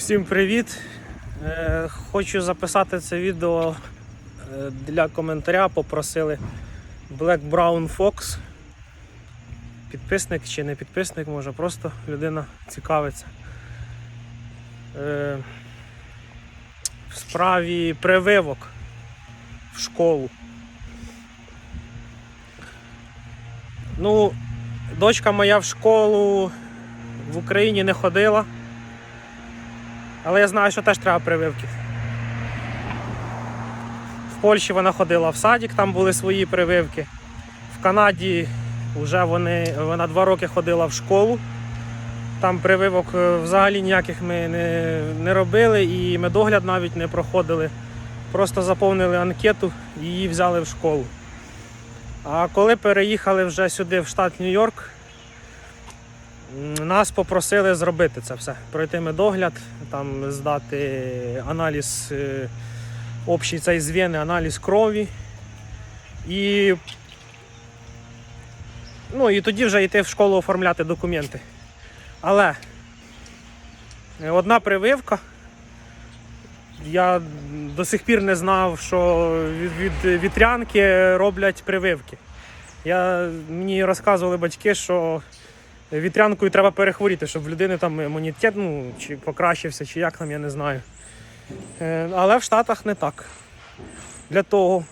Всім привіт! Е, Хочу записати це відео е, для коментаря. Попросили Black Brown Fox. Підписник чи не підписник, може просто людина цікавиться. Е, В справі прививок в школу. Ну, дочка моя в школу в Україні не ходила. Але я знаю, що теж треба прививки. В Польщі вона ходила в садик, там були свої прививки. В Канаді вже вони, вона два роки ходила в школу. Там прививок е, взагалі ніяких ми не, не робили і медогляд навіть не проходили. Просто заповнили анкету і її взяли в школу. А коли переїхали вже сюди, в штат Нью-Йорк, Нас попросили зробити це все, пройти медогляд, там здати аналіз е, общий цей з вени, аналіз крові. І, ну, і тоді вже йти в школу оформляти документи. Але е, одна прививка. Я до сих пір не знав, що від вітрянки роблять прививки. Я, мені розказували батьки, що вітрянкою треба перехворіти, щоб в людини там імунітет ну, чи покращився, чи як там, я не знаю. Е, Але в Штатах не так. Для того,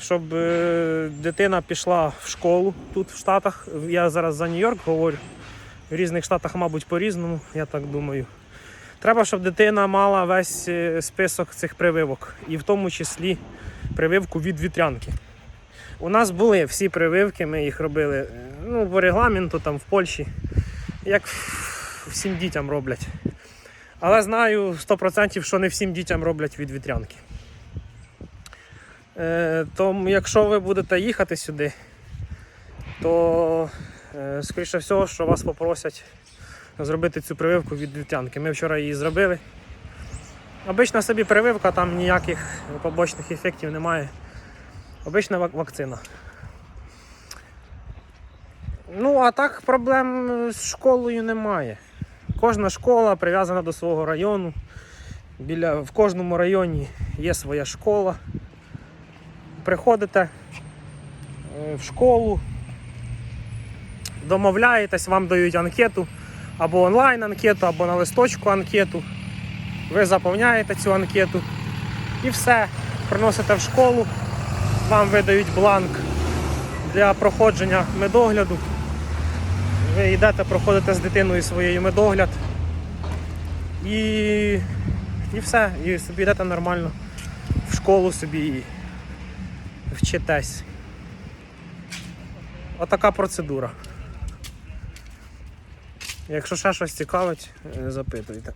щоб е, дитина пішла в школу тут в Штатах, я зараз за Нью-Йорк говорю, в різних штатах, мабуть, по-різному, я так думаю. Треба, щоб дитина мала весь е, список цих прививок, і в тому числі прививку від вітрянки. У нас були всі прививки, ми їх робили е, ну, по регламенту там в Польщі, як всім дітям роблять. Але знаю 100%, що не всім дітям роблять від вітрянки. Е, тому якщо ви будете їхати сюди, то е, скоріше всього, що вас попросять зробити цю прививку від вітрянки. Ми вчора її зробили. Обична собі прививка, там ніяких побочних ефектів немає. Обична вак- вакцина. Ну, а так проблем з школою немає. Кожна школа прив'язана до свого району. Біля, в кожному районі є своя школа. Приходите е, в школу, домовляєтесь, вам дають анкету, або онлайн анкету, або на листочку анкету. Ви заповняєте цю анкету і все. Приносите в школу, вам видають бланк для проходження медогляду. Ви йдете, проходите з дитиною своєю медогляд. І, і все. І собі йдете нормально в школу собі і вчитесь. Отака процедура. Якщо ще щось цікавить, е, запитуйте.